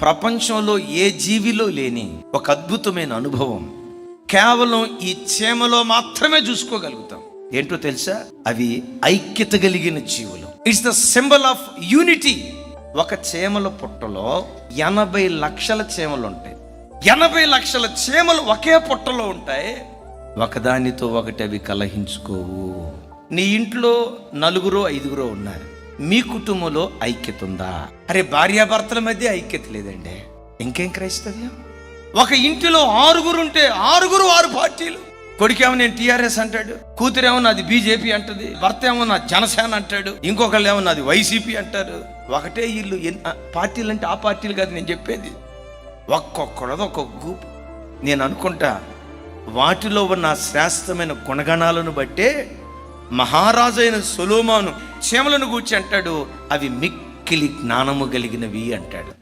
ప్రపంచంలో ఏ జీవిలో లేని ఒక అద్భుతమైన అనుభవం. కేవలం ఈ చీమలో మాత్రమే చూసుకోగలుగుతాం. ఏంటో తెలుసా? అవి ఐక్యత కలిగిన జీవులు. It's the symbol of unity ఒక చేమల పుట్టలో ఎనభై లక్షల చీమలు ఉంటాయి. ఎనభై లక్షల చీమలు ఒకే పుట్టలో ఉంటాయి. ఒకదానితో ఒకటి అవి కలహించుకోవు. నీ ఇంట్లో నలుగురో ఐదుగురో ఉన్నారు. మీ కుటుంబంలో ఐక్యత ఉందా అరే భార్యాభర్తల మధ్య ఐక్యత లేదండి. ఇంకేం క్రైస్తవ్యం? ఒక ఇంటిలో ఆరుగురు ఉంటే ఆరుగురు ఆరు పార్టీలు. కొడుకేమో నేను టీఆర్ఎస్ అంటాడు కూతురేమో నాది బీజేపీ అంటది భర్త ఏమో నా జనసేన అంటాడు ఇంకొకళ్ళు ఏమో నాది వైసీపీ అంటారు. ఒకటే ఇల్లు పార్టీలు అంటే ఆ పార్టీలు కాదు నేను చెప్పేది. ఒక్కొక్కడది ఒక్కొక్క గ్రూప్. నేను అనుకుంటా వాటిలో ఉన్న శ్రేష్టమైన గుణగణాలను బట్టే మహారాజైన సొలోమాను చీమలను గూర్చి అంటాడు అవి మిక్కిలి జ్ఞానము కలిగినవి అంటాడు.